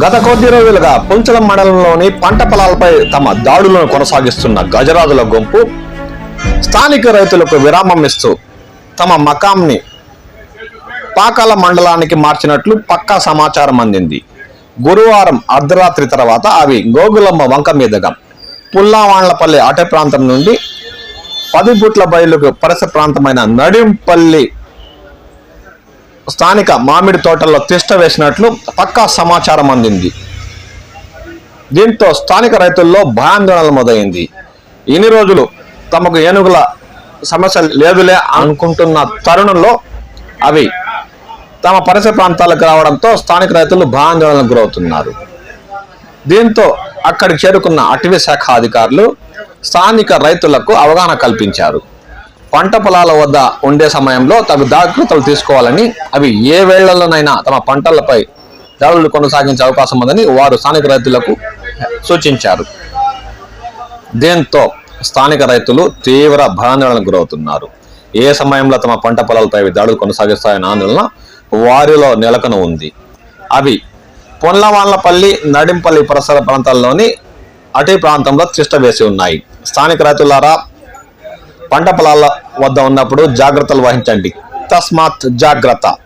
గత కొద్ది రోజులుగా పుంచడం మండలంలోని పంట పొలాలపై తమ దాడులను కొనసాగిస్తున్న గజరాజుల గుంపు స్థానిక రైతులకు విరామం ఇస్తూ తమ మకాంని పాకాల మండలానికి మార్చినట్లు పక్కా సమాచారం అందింది. గురువారం అర్ధరాత్రి తర్వాత అవి గోగులమ్మ వంక మీదుగా. పుల్లావాండ్లపల్లి అటవీ ప్రాంతం నుండి పది బుట్ల బయలుకు పరిసర ప్రాంతమైన నడింపల్లి స్థానిక మామిడి తోటల్లో తిష్ట వేసినట్లు పక్కా సమాచారం అందింది. దీంతో స్థానిక రైతుల్లో భయాందోళన మొదలైంది. ఇన్ని రోజులు తమకు ఏనుగుల సమస్య లేదులే అనుకుంటున్న తరుణంలో అవి తమ పరిసర ప్రాంతాలకు రావడంతో స్థానిక రైతులు భయాందోళనకు గురవుతున్నారు. దీంతో అక్కడికి చేరుకున్న అటవీ శాఖ అధికారులు స్థానిక రైతులకు అవగాహన కల్పించారు. పంట పొలాల వద్ద ఉండే సమయంలో తగు జాగ్రత్తలు తీసుకోవాలని అవి ఏ వేళ్ళలోనైనా తమ పంటలపై దాడులు కొనసాగించే అవకాశం ఉందని వారు స్థానిక రైతులకు సూచించారు. దీంతో స్థానిక రైతులు తీవ్ర భయాందోళనకు గురవుతున్నారు. ఏ సమయంలో తమ పంట పొలాలపై దాడులు కొనసాగిస్తాయన్న ఆందోళన వారిలో నెలకొన ఉంది. అవి పొన్లవాన్లపల్లి నడింపల్లి పరిసర ప్రాంతాల్లోని అటవీ ప్రాంతంలో తిష్ట వేసి ఉన్నాయి. స్థానిక రైతులారా పంట పొలాల వద్ద ఉన్నప్పుడు జాగ్రత్తలు వహించండి. తస్మాత్ జాగ్రత్త.